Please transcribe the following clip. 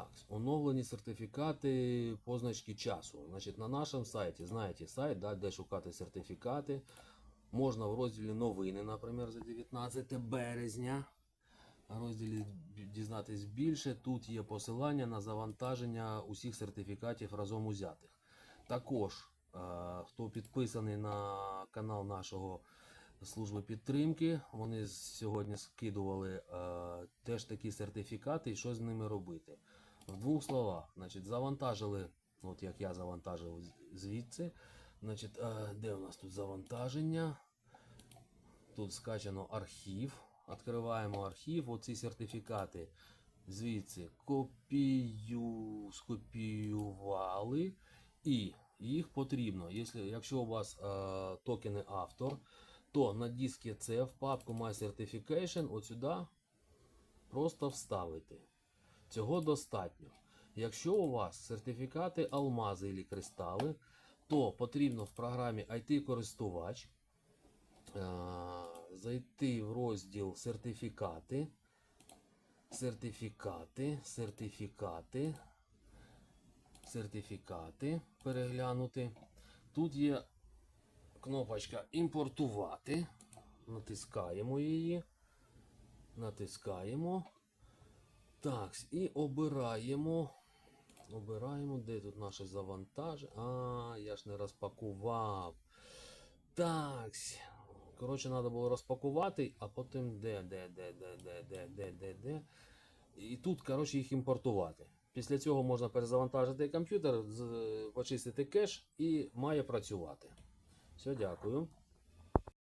Так, оновлені сертифікати позначки часу. Значить, на нашому сайті, знаєте сайт, да, де шукати сертифікати. Можна в розділі новини, наприклад, за 19 березня. Розділі дізнатись більше. Тут є посилання на завантаження усіх сертифікатів разом узятих. Також, е, хто підписаний на канал нашого служби підтримки, вони сьогодні скидували е, теж такі сертифікати і що з ними робити. В двох словах, значить, завантажили, от як я завантажив звідси. Значить, е, де у нас тут завантаження? Тут скачано архів. Відкриваємо архів. Оці сертифікати звідси копію, скопіювали. І їх потрібно, якщо, у вас е, токени автор, то на дискі C в папку My Certification от сюди просто вставити. Цього достатньо. Якщо у вас сертифікати алмази або кристали, то потрібно в програмі IT-користувач е, зайти в розділ сертифікати, сертифікати, сертифікати, сертифікати переглянути. Тут є кнопочка імпортувати. Натискаємо її. Натискаємо. Так, і обираємо. Обираємо, де тут наше завантаження. А, я ж не розпакував. Так. Коротше, треба було розпакувати, а потім де, де, де, де, де, де, де, де, де. І тут, коротше, їх імпортувати. Після цього можна перезавантажити комп'ютер, почистити кеш і має працювати. Все, дякую.